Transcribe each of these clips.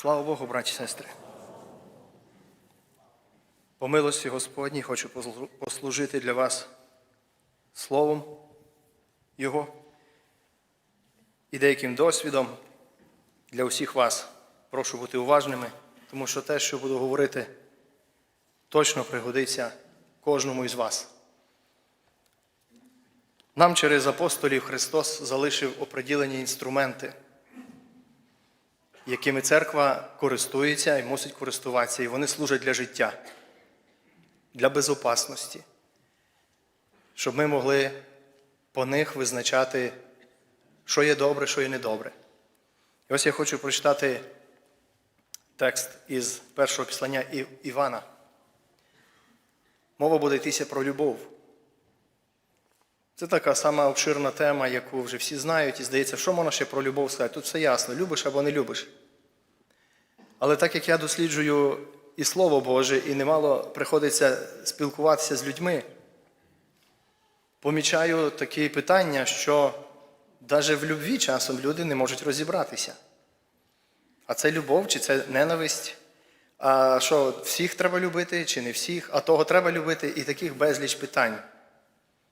Слава Богу, браті і сестри. По милості Господній хочу послужити для вас Словом Його і деяким досвідом для усіх вас. Прошу бути уважними, тому що те, що буду говорити, точно пригодиться кожному із вас. Нам через апостолів Христос залишив оприділені інструменти якими церква користується і мусить користуватися, і вони служать для життя, для безопасності, щоб ми могли по них визначати, що є добре, що є недобре. І ось я хочу прочитати текст із першого післання Івана. Мова буде йтися про любов. Це така сама обширна тема, яку вже всі знають, і здається, що можна ще про любов сказати? Тут все ясно, любиш або не любиш. Але так як я досліджую і Слово Боже, і немало приходиться спілкуватися з людьми, помічаю такі питання, що навіть в любві часом люди не можуть розібратися. А це любов, чи це ненависть? А що, всіх треба любити, чи не всіх, а того треба любити, і таких безліч питань.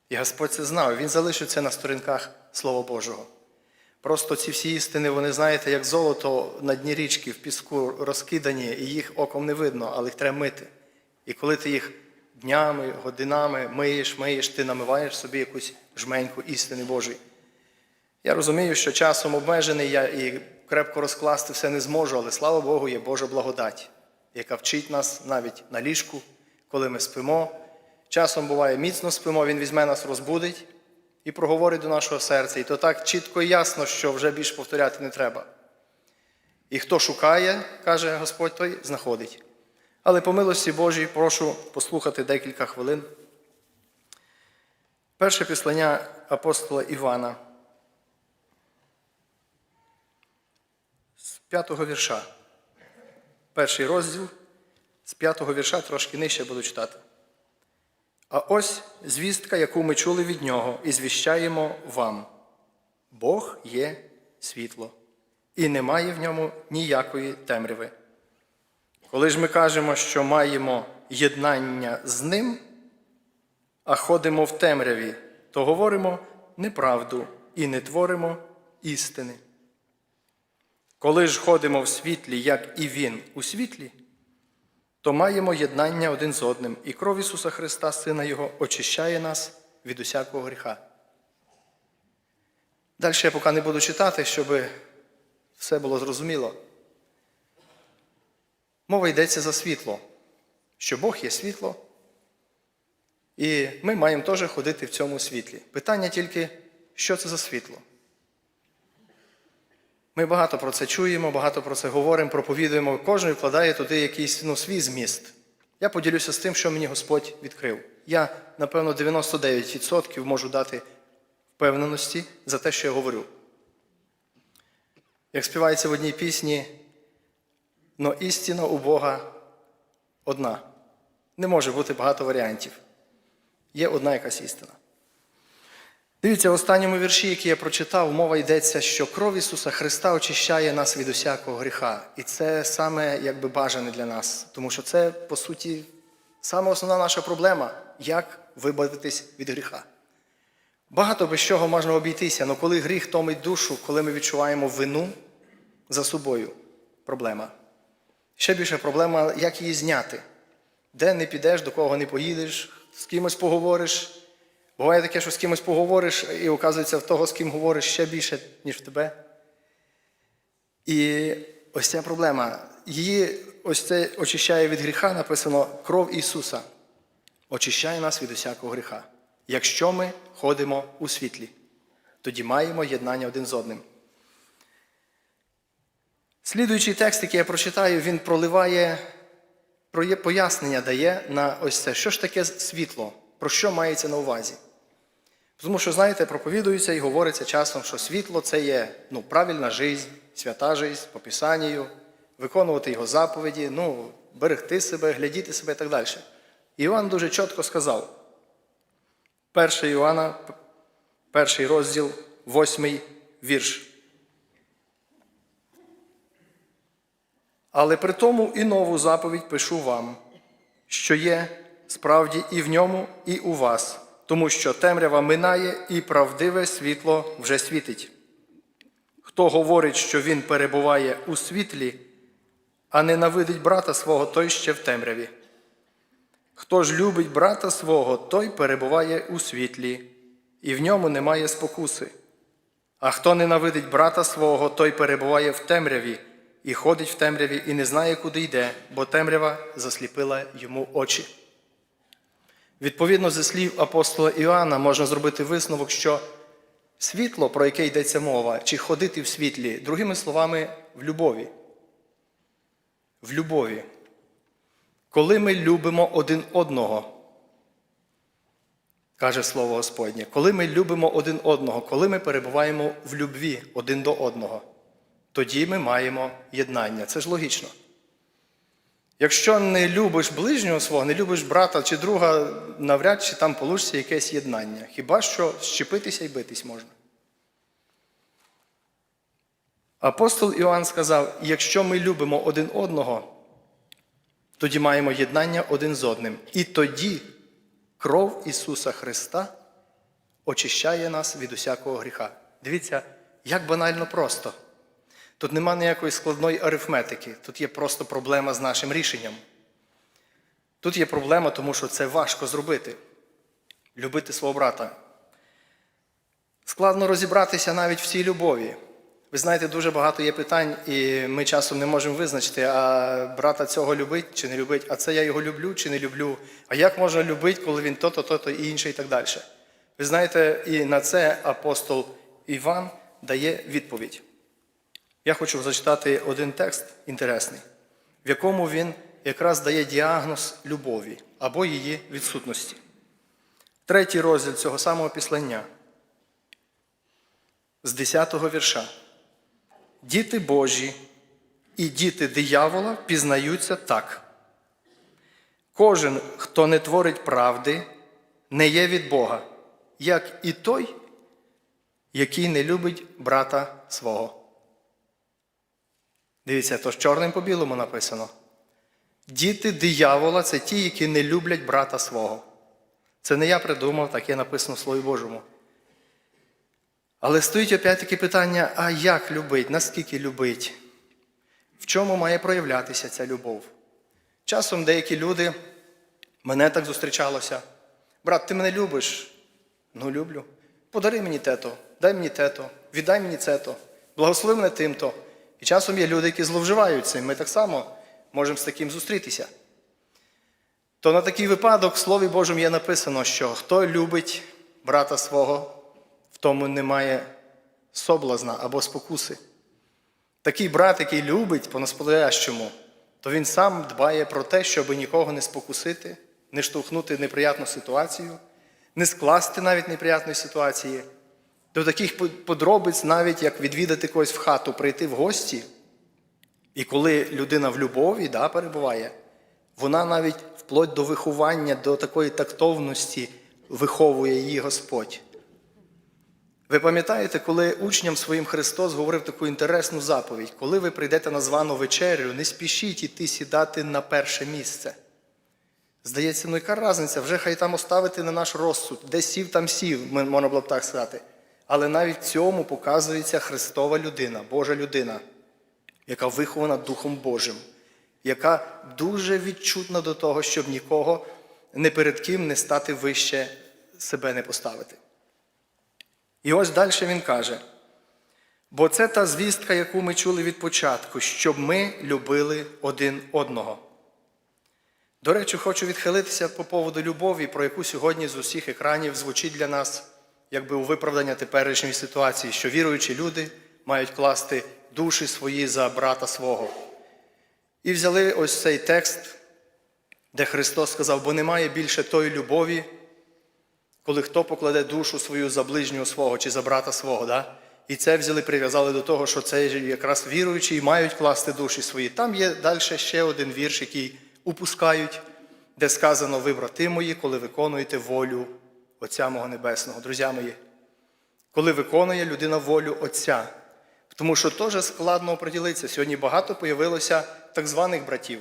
І Господь це знав, Він залишив це на сторінках Слова Божого. Просто ці всі істини, вони, знаєте, як золото на дні річки в піску розкидані, і їх оком не видно, але їх треба мити. І коли ти їх днями, годинами миєш, миєш, ти намиваєш собі якусь жменьку істини Божої. Я розумію, що часом обмежений я і крепко розкласти все не зможу, але слава Богу, є Божа благодать, яка вчить нас навіть на ліжку, коли ми спимо. Часом буває міцно спимо, Він візьме нас, розбудить і проговорить до нашого серця. І то так чітко і ясно, що вже більше повторяти не треба. І хто шукає, каже Господь, той знаходить. Але по милості Божій прошу послухати декілька хвилин. Перше післання апостола Івана. З п'ятого вірша. Перший розділ з п'ятого вірша трошки нижче буду читати. А ось звістка, яку ми чули від нього, і звіщаємо вам. Бог є світло, і немає в ньому ніякої темряви. Коли ж ми кажемо, що маємо єднання з ним, а ходимо в темряві, то говоримо неправду і не творимо істини. Коли ж ходимо в світлі, як і Він у світлі, то маємо єднання один з одним, і кров Ісуса Христа, Сина Його, очищає нас від усякого гріха. Далі я поки не буду читати, щоб все було зрозуміло. Мова йдеться за світло, що Бог є світло, і ми маємо теж ходити в цьому світлі. Питання тільки, що це за світло? Ми багато про це чуємо, багато про це говоримо, проповідуємо. Кожен вкладає туди якийсь ну, свій зміст. Я поділюся з тим, що мені Господь відкрив. Я, напевно, 99% можу дати впевненості за те, що я говорю. Як співається в одній пісні, но істина у Бога одна. Не може бути багато варіантів. Є одна якась істина. Дивіться, в останньому вірші, який я прочитав, мова йдеться, що кров Ісуса Христа очищає нас від усякого гріха. І це саме якби бажане для нас, тому що це, по суті, саме основна наша проблема як вибавитись від гріха. Багато без чого можна обійтися, але коли гріх томить душу, коли ми відчуваємо вину за собою, проблема. Ще більше проблема, як її зняти. Де не підеш, до кого не поїдеш, з кимось поговориш. Буває таке, що з кимось поговориш, і оказується, в того, з ким говориш, ще більше, ніж в тебе. І ось ця проблема. Її ось це очищає від гріха, написано кров Ісуса. Очищає нас від усякого гріха. Якщо ми ходимо у світлі, тоді маємо єднання один з одним. Слідуючий текст, який я прочитаю, він проливає, пояснення дає на ось це. Що ж таке світло? Про що мається на увазі? Тому що, знаєте, проповідується і говориться часом, що світло це є ну, правильна життя, свята життя, по Писанню, виконувати його заповіді, ну, берегти себе, глядіти себе і так далі. Іван дуже чітко сказав. 1 Іоанна, перший розділ, восьмий вірш. Але при тому і нову заповідь пишу вам, що є справді і в ньому, і у вас, тому що темрява минає, і правдиве світло вже світить. Хто говорить, що він перебуває у світлі, а ненавидить брата свого, той ще в темряві. Хто ж любить брата свого, той перебуває у світлі, і в ньому немає спокуси. А хто ненавидить брата свого, той перебуває в темряві, і ходить в темряві, і не знає, куди йде, бо темрява засліпила йому очі. Відповідно зі слів апостола Іоанна можна зробити висновок, що світло, про яке йдеться мова, чи ходити в світлі, другими словами, в любові. В любові. Коли ми любимо один одного, каже Слово Господнє, коли ми любимо один одного, коли ми перебуваємо в любві один до одного, тоді ми маємо єднання. Це ж логічно. Якщо не любиш ближнього свого, не любиш брата чи друга, навряд чи там получиться якесь єднання. Хіба що щепитися і битись можна. Апостол Іоанн сказав: якщо ми любимо один одного, тоді маємо єднання один з одним. І тоді кров Ісуса Христа очищає нас від усякого гріха. Дивіться, як банально просто. Тут нема ніякої складної арифметики, тут є просто проблема з нашим рішенням. Тут є проблема, тому що це важко зробити. Любити свого брата. Складно розібратися навіть в цій любові. Ви знаєте, дуже багато є питань, і ми часом не можемо визначити, а брата цього любить чи не любить, а це я його люблю чи не люблю. А як можна любити, коли він то-то, то-то і інше, і так далі. Ви знаєте, і на це апостол Іван дає відповідь. Я хочу зачитати один текст інтересний, в якому він якраз дає діагноз любові або її відсутності. Третій розділ цього самого післання з 10-го вірша. Діти Божі і діти диявола пізнаються так. Кожен, хто не творить правди, не є від Бога, як і той, який не любить брата свого. Дивіться, то ж чорним по білому написано. Діти диявола це ті, які не люблять брата свого. Це не я придумав, таке написано в Слові Божому. Але стоїть опять таке питання: а як любить, наскільки любить? В чому має проявлятися ця любов? Часом деякі люди, мене так зустрічалося. Брат, ти мене любиш? Ну, люблю. Подари мені тето, дай мені тето, віддай мені цето, благослови мене тим-то. І часом є люди, які зловживають цим. Ми так само можемо з таким зустрітися. То на такий випадок в Слові Божому є написано, що хто любить брата свого, в тому немає соблазна або спокуси. Такий брат, який любить по-настоящому, то він сам дбає про те, щоб нікого не спокусити, не штовхнути неприятну ситуацію, не скласти навіть неприятної ситуації. До таких подробиць, навіть як відвідати когось в хату, прийти в гості. І коли людина в любові да, перебуває, вона навіть вплоть до виховання, до такої тактовності виховує її Господь. Ви пам'ятаєте, коли учням своїм Христос говорив таку інтересну заповідь, коли ви прийдете на звану вечерю, не спішіть іти сідати на перше місце. Здається, ну яка різниця, вже хай там оставити на наш розсуд, де сів, там сів, можна було б так сказати. Але навіть в цьому показується Христова людина, Божа людина, яка вихована Духом Божим, яка дуже відчутна до того, щоб нікого не перед ким не стати вище себе не поставити. І ось далі він каже: бо це та звістка, яку ми чули від початку, щоб ми любили один одного. До речі, хочу відхилитися по поводу любові, про яку сьогодні з усіх екранів звучить для нас, якби у виправдання теперішньої ситуації, що віруючі люди мають класти душі свої за брата свого. І взяли ось цей текст, де Христос сказав, бо немає більше тої любові, коли хто покладе душу свою за ближнього свого чи за брата свого. Да? І це взяли, прив'язали до того, що це якраз віруючі і мають класти душі свої. Там є далі ще один вірш, який упускають, де сказано: ви, брати мої, коли виконуєте волю Отця мого Небесного. Друзі мої, коли виконує людина волю Отця, Тому що теж складно оприділитися. Сьогодні багато появилося так званих братів,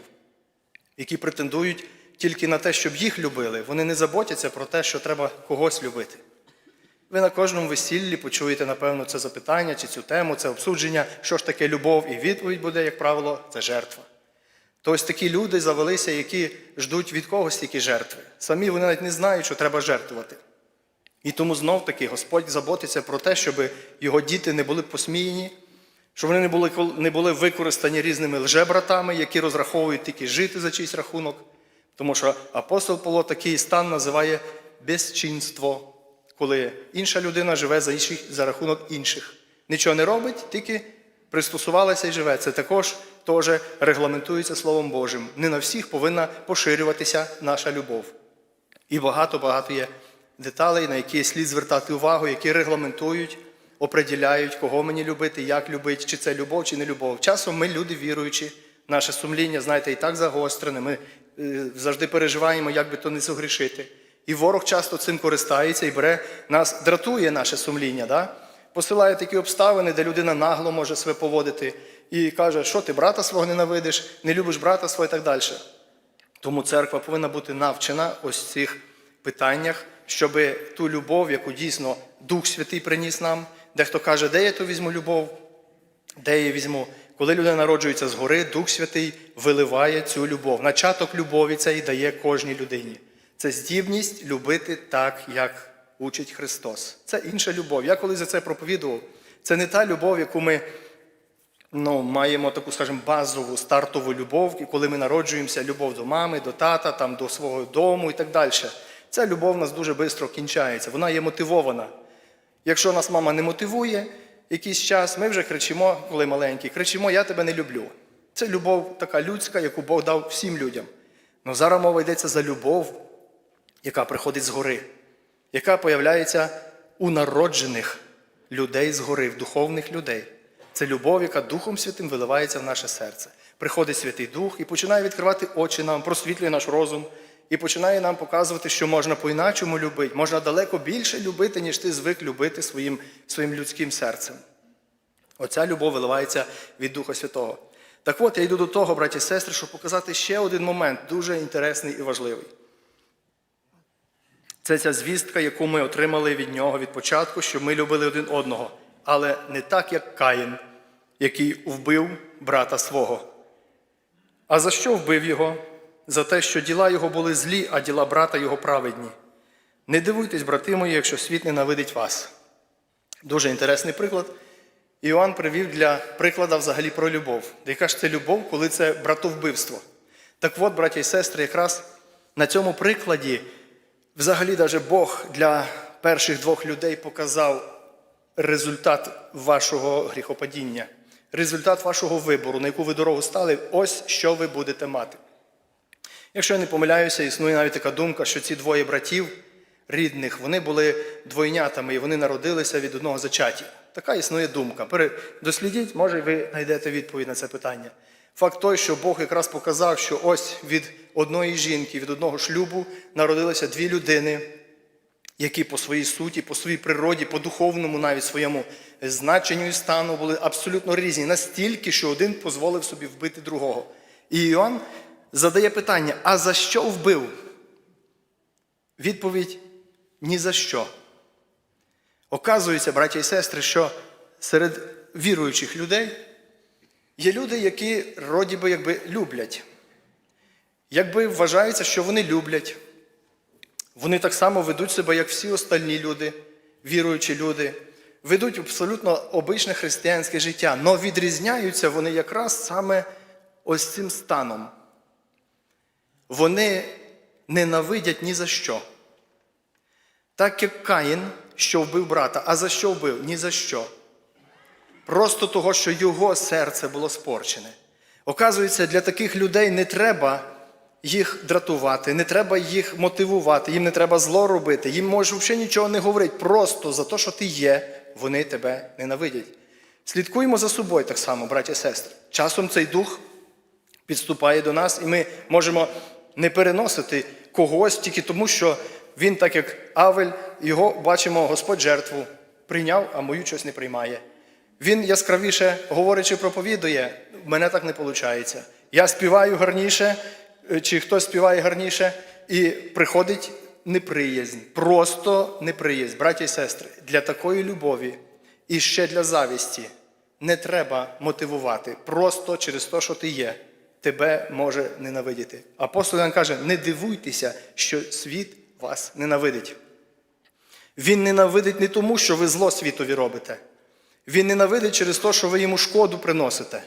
які претендують тільки на те, щоб їх любили. Вони не заботяться про те, що треба когось любити. Ви на кожному весіллі почуєте, напевно, це запитання чи цю тему, це обсудження, що ж таке любов, і відповідь буде, як правило, це жертва. То ось такі люди завелися, які ждуть від когось тільки жертви. Самі вони навіть не знають, що треба жертвувати. І тому знов таки Господь заботиться про те, щоб його діти не були посміяні, щоб вони не були, не були використані різними лжебратами, які розраховують тільки жити за чийсь рахунок. Тому що апостол Павло такий стан називає безчинство, коли інша людина живе за, інших, за рахунок інших. Нічого не робить, тільки пристосувалася і живе. Це також теж регламентується Словом Божим. Не на всіх повинна поширюватися наша любов. І багато-багато є деталей, на які слід звертати увагу, які регламентують, определяють, кого мені любити, як любити, чи це любов, чи не любов. Часом ми, люди віруючі, наше сумління, знаєте, і так загострене. Ми е, завжди переживаємо, як би то не согрішити. І ворог часто цим користається і бере нас, дратує наше сумління. Да? Посилає такі обставини, де людина нагло може себе поводити і каже, що ти брата свого ненавидиш, не любиш брата свого і так далі. Тому церква повинна бути навчена ось в цих питаннях, щоб ту любов, яку дійсно Дух Святий приніс нам, дехто каже, де я ту візьму любов, де я візьму. Коли людина народжується згори, Дух Святий виливає цю любов. Начаток любові це і дає кожній людині. Це здібність любити так, як учить Христос. Це інша любов. Я коли за це проповідував, це не та любов, яку ми ну, маємо таку, скажімо, базову стартову любов, і коли ми народжуємося, любов до мами, до тата, там, до свого дому і так далі. Ця любов у нас дуже швидко кінчається, вона є мотивована. Якщо нас мама не мотивує якийсь час, ми вже кричимо, коли маленькі, кричимо, я тебе не люблю. Це любов така людська, яку Бог дав всім людям. Але зараз мова йдеться за любов, яка приходить згори, яка появляється у народжених людей згори, в духовних людей. Це любов, яка Духом Святим виливається в наше серце. Приходить Святий Дух і починає відкривати очі нам, просвітлює наш розум і починає нам показувати, що можна по-іначому любити, можна далеко більше любити, ніж ти звик любити своїм, своїм людським серцем. Оця любов виливається від Духа Святого. Так от я йду до того, браті і сестри, щоб показати ще один момент, дуже інтересний і важливий. Це ця звістка, яку ми отримали від нього від початку, що ми любили один одного, але не так, як Каїн, який вбив брата свого. А за що вбив його? За те, що діла його були злі, а діла брата його праведні. Не дивуйтесь, брати мої, якщо світ ненавидить вас. Дуже інтересний приклад. Іоанн привів для прикладу взагалі про любов. Яка ж це любов, коли це братовбивство? Так от, браті і сестри, якраз на цьому прикладі, взагалі, даже Бог для перших двох людей показав результат вашого гріхопадіння, результат вашого вибору, на яку ви дорогу стали, ось що ви будете мати. Якщо я не помиляюся, існує навіть така думка, що ці двоє братів рідних, вони були двойнятами і вони народилися від одного зачаття. Така існує думка. Дослідіть, може, ви знайдете відповідь на це питання. Факт той, що Бог якраз показав, що ось від одної жінки, від одного шлюбу народилися дві людини, які по своїй суті, по своїй природі, по духовному навіть своєму значенню і стану були абсолютно різні, настільки, що один дозволив собі вбити другого. І Іоанн задає питання: а за що вбив? Відповідь ні за що. Оказується, браття і сестри, що серед віруючих людей є люди, які роді би якби люблять. Якби вважається, що вони люблять. Вони так само ведуть себе, як всі остальні люди, віруючі люди, ведуть абсолютно обичне християнське життя, але відрізняються вони якраз саме ось цим станом. Вони ненавидять ні за що. Так як Каїн, що вбив брата, а за що вбив? Ні за що. Просто того, що його серце було спорчене. Оказується, для таких людей не треба їх дратувати, не треба їх мотивувати, їм не треба зло робити, їм може взагалі нічого не говорити. Просто за те, що ти є, вони тебе ненавидять. Слідкуємо за собою так само, браті і сестри. Часом цей дух підступає до нас, і ми можемо не переносити когось тільки тому, що він, так як Авель, його бачимо, Господь жертву прийняв, а мою щось не приймає. Він яскравіше говорить чи проповідує, в мене так не виходить. Я співаю гарніше, е, чи хтось співає гарніше, і приходить неприязнь, просто неприязнь. Браті і сестри, для такої любові і ще для завісті не треба мотивувати. Просто через те, що ти є, тебе може ненавидіти. Апостол Ян каже: не дивуйтеся, що світ вас ненавидить. Він ненавидить не тому, що ви зло світові робите. Він ненавидить через те, що ви йому шкоду приносите,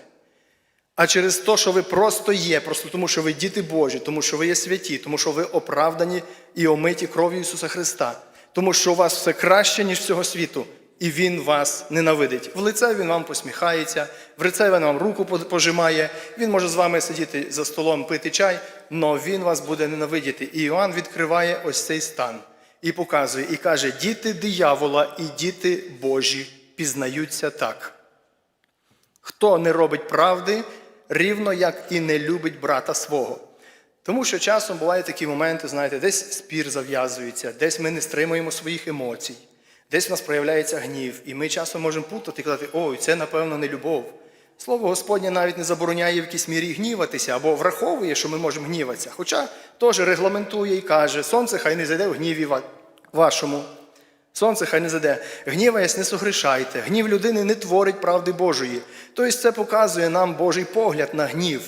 а через те, що ви просто є, просто тому, що ви діти Божі, тому що ви є святі, тому що ви оправдані і омиті кров'ю Ісуса Христа, тому що у вас все краще, ніж всього світу, і Він вас ненавидить. В лице Він вам посміхається, в лице Він вам руку пожимає, Він може з вами сидіти за столом, пити чай, але Він вас буде ненавидіти. І Іоанн відкриває ось цей стан і показує, і каже: діти диявола і діти Божі пізнаються так. Хто не робить правди, рівно як і не любить брата свого. Тому що часом бувають такі моменти, знаєте, десь спір зав'язується, десь ми не стримуємо своїх емоцій, десь в нас проявляється гнів, і ми часом можемо путати і казати, ой, це, напевно, не любов. Слово Господнє навіть не забороняє в якійсь мірі гніватися або враховує, що ми можемо гніватися. Хоча теж регламентує і каже, сонце хай не зайде в гніві вашому. Сонце хай не заде. Гніваясь, не согрішайте. Гнів людини не творить правди Божої. Тобто це показує нам Божий погляд на гнів.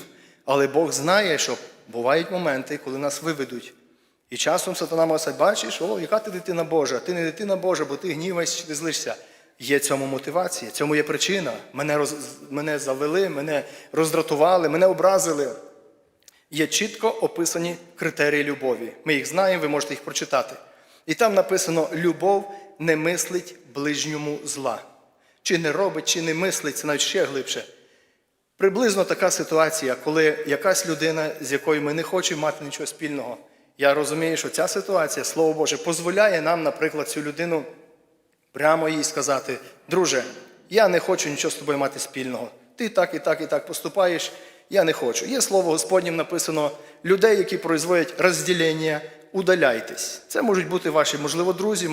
Але Бог знає, що бувають моменти, коли нас виведуть. І часом сатана сказати, бачиш, о, яка ти дитина Божа, ти не дитина Божа, бо ти гніваєшся ти злишся. Є цьому мотивація, цьому є причина. Мене, роз... мене завели, мене роздратували, мене образили. Є чітко описані критерії любові. Ми їх знаємо, ви можете їх прочитати. І там написано: любов не мислить ближньому зла. Чи не робить, чи не мислить, це навіть ще глибше. Приблизно така ситуація, коли якась людина, з якою ми не хочемо мати нічого спільного. Я розумію, що ця ситуація, Слово Боже, дозволяє нам, наприклад, цю людину прямо їй сказати: друже, я не хочу нічого з тобою мати спільного. Ти так і так і так поступаєш, я не хочу. Є слово Господнім написано людей, які производять розділення, удаляйтесь. Це можуть бути ваші, можливо, друзі,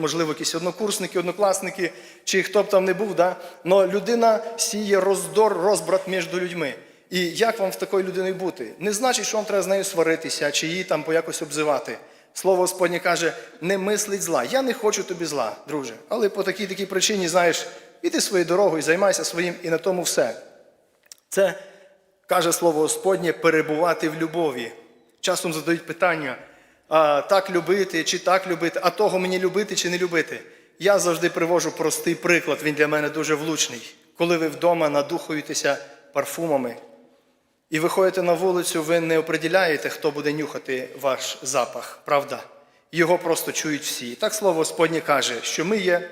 можливо, якісь однокурсники, однокласники, чи хто б там не був. Да? Но людина сіє роздор, розбрат між людьми. І як вам з такою людиною бути? Не значить, що вам треба з нею сваритися, чи її там якось обзивати. Слово Господнє каже, не мислить зла. Я не хочу тобі зла, друже. Але по такій такій причині, знаєш, іди своєю дорогою, займайся своїм і на тому все. Це каже слово Господнє перебувати в любові. Часом задають питання, так любити чи так любити, а того мені любити чи не любити. Я завжди привожу простий приклад, він для мене дуже влучний. Коли ви вдома надухуєтеся парфумами і виходите на вулицю, ви не определяєте, хто буде нюхати ваш запах, правда? Його просто чують всі. Так слово Господнє каже, що ми є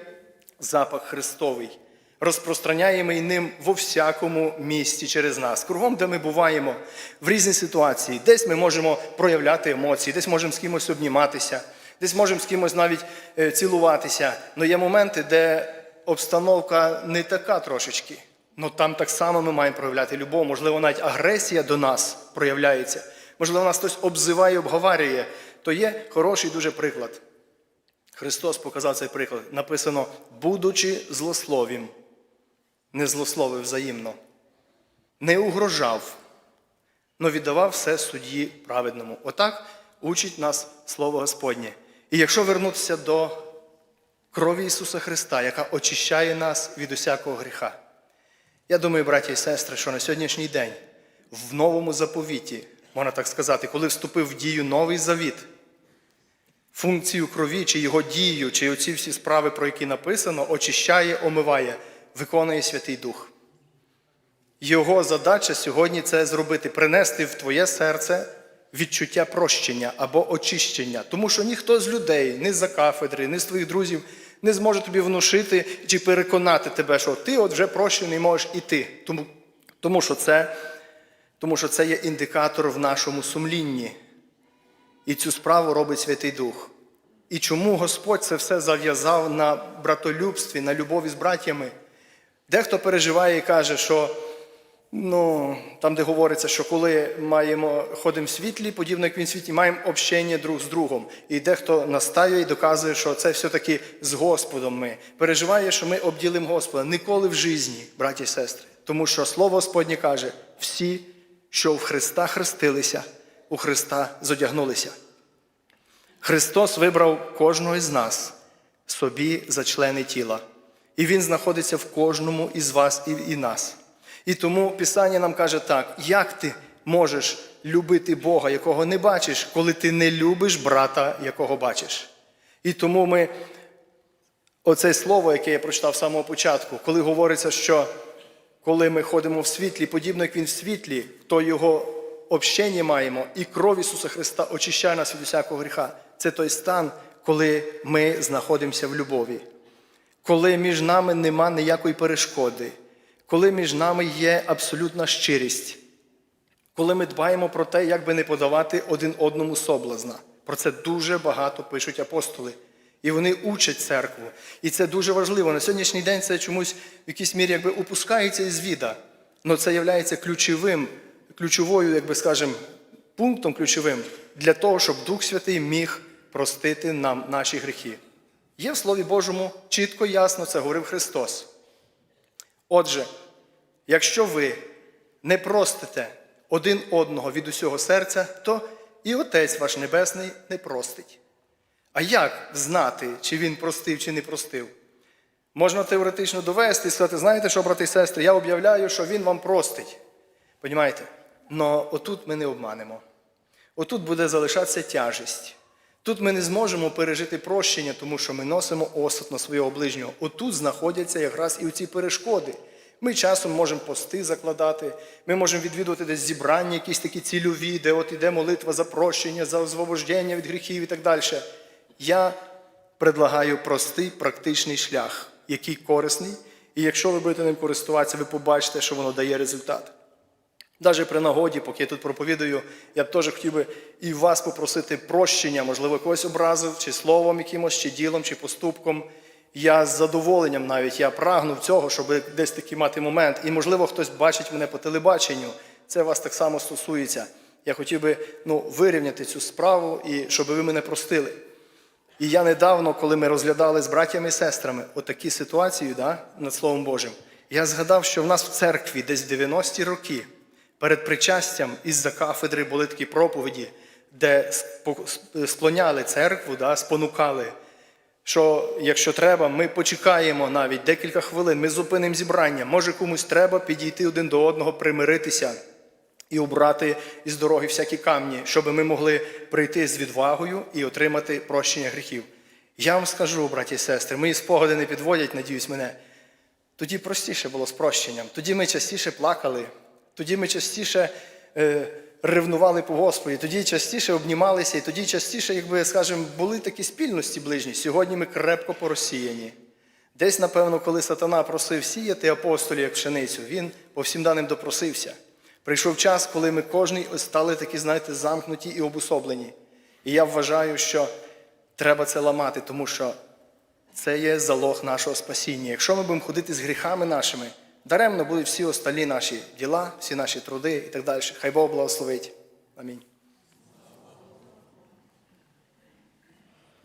запах Христовий, розпространяємо і ним во всякому місці через нас, кругом, де ми буваємо, в різні ситуації. Десь ми можемо проявляти емоції, десь можемо з кимось обніматися, десь можемо з кимось навіть е, цілуватися. Але є моменти, де обстановка не така трошечки. Ну там так само ми маємо проявляти любов. Можливо, навіть агресія до нас проявляється. Можливо, нас хтось обзиває, обговорює. То є хороший дуже приклад. Христос показав цей приклад. Написано, будучи злословім, не злословив взаємно, не угрожав, но віддавав все судді праведному. Отак учить нас Слово Господнє. І якщо вернутися до крові Ісуса Христа, яка очищає нас від усякого гріха. Я думаю, браті і сестри, що на сьогоднішній день в новому заповіті, можна так сказати, коли вступив в дію новий завіт, функцію крові, чи його дію, чи оці всі справи, про які написано, очищає, омиває, виконує Святий Дух. Його задача сьогодні це зробити, принести в твоє серце відчуття прощення або очищення. Тому що ніхто з людей, ні з-за кафедри, ні з твоїх друзів не зможе тобі внушити чи переконати тебе, що ти от вже прощений можеш іти. Тому, тому, що це, тому що це є індикатор в нашому сумлінні. І цю справу робить Святий Дух. І чому Господь це все зав'язав на братолюбстві, на любові з братями? Дехто переживає і каже, що Ну, там, де говориться, що коли маємо, ходимо в світлі, подібно як він світлі, маємо общення друг з другом. І дехто настаює і доказує, що це все-таки з Господом ми. Переживає, що ми обділимо Господа. Ніколи в житті, браті і сестри. Тому що Слово Господнє каже: всі, що в Христа хрестилися, у Христа зодягнулися. Христос вибрав кожного із нас собі за члени тіла. І Він знаходиться в кожному із вас і, і нас. І тому Писання нам каже так: як ти можеш любити Бога, якого не бачиш, коли ти не любиш брата, якого бачиш? І тому ми, оце слово, яке я прочитав з самого початку, коли говориться, що коли ми ходимо в світлі, подібно як Він в світлі, то його общення маємо, і кров Ісуса Христа очищає нас від усякого гріха. Це той стан, коли ми знаходимося в любові, коли між нами нема ніякої перешкоди, коли між нами є абсолютна щирість, коли ми дбаємо про те, як би не подавати один одному соблазна. Про це дуже багато пишуть апостоли. І вони учать церкву. І це дуже важливо. На сьогоднішній день це чомусь в якійсь мірі якби упускається із віда. Але це є ключовим, ключовою, як би скажемо, пунктом ключовим для того, щоб Дух Святий міг простити нам наші гріхи. Є в Слові Божому чітко, і ясно, це говорив Христос. Отже, якщо ви не простите один одного від усього серця, то і Отець ваш Небесний не простить. А як знати, чи він простив, чи не простив? Можна теоретично довести і сказати, знаєте що, брати і сестри, я об'являю, що він вам простить. Понімаєте? Но отут ми не обманемо. Отут буде залишатися тяжесть. Тут ми не зможемо пережити прощення, тому що ми носимо осад на свого ближнього. Отут знаходяться якраз і оці перешкоди. Ми часом можемо пости закладати, ми можемо відвідувати десь зібрання, якісь такі цільові, де от іде молитва за прощення, за освобождення від гріхів і так далі. Я предлагаю простий практичний шлях, який корисний, і якщо ви будете ним користуватися, ви побачите, що воно дає результат. Навіть при нагоді, поки я тут проповідую, я б теж хотів би і вас попросити прощення, можливо, когось образив, чи словом якимось, чи ділом, чи поступком. Я з задоволенням навіть я прагнув цього, щоб десь такий мати момент. І, можливо, хтось бачить мене по телебаченню. Це вас так само стосується. Я хотів би ну, вирівняти цю справу і щоб ви мене простили. І я недавно, коли ми розглядали з братями і сестрами отакі ситуації да, над Словом Божим, я згадав, що в нас в церкві десь в 90-ті роки перед причастям із-за кафедри були такі проповіді, де склоняли церкву, да, спонукали, що якщо треба, ми почекаємо навіть декілька хвилин, ми зупинимо зібрання. Може комусь треба підійти один до одного, примиритися і убрати із дороги всякі камні, щоб ми могли прийти з відвагою і отримати прощення гріхів. Я вам скажу, браті і сестри, мої спогади не підводять, надіюсь, мене. Тоді простіше було з прощенням. Тоді ми частіше плакали, тоді ми частіше е, ревнували по Господі, тоді частіше обнімалися, і тоді частіше, якби скажемо, були такі спільності ближні. Сьогодні ми крепко порозсіяні. Десь, напевно, коли сатана просив сіяти апостолів як пшеницю, він по всім даним допросився. Прийшов час, коли ми кожний стали такі, знаєте, замкнуті і обусоблені. І я вважаю, що треба це ламати, тому що це є залог нашого спасіння. Якщо ми будемо ходити з гріхами нашими, даремно будуть всі остальні наші діла, всі наші труди і так далі. Хай Бог благословить. Амінь.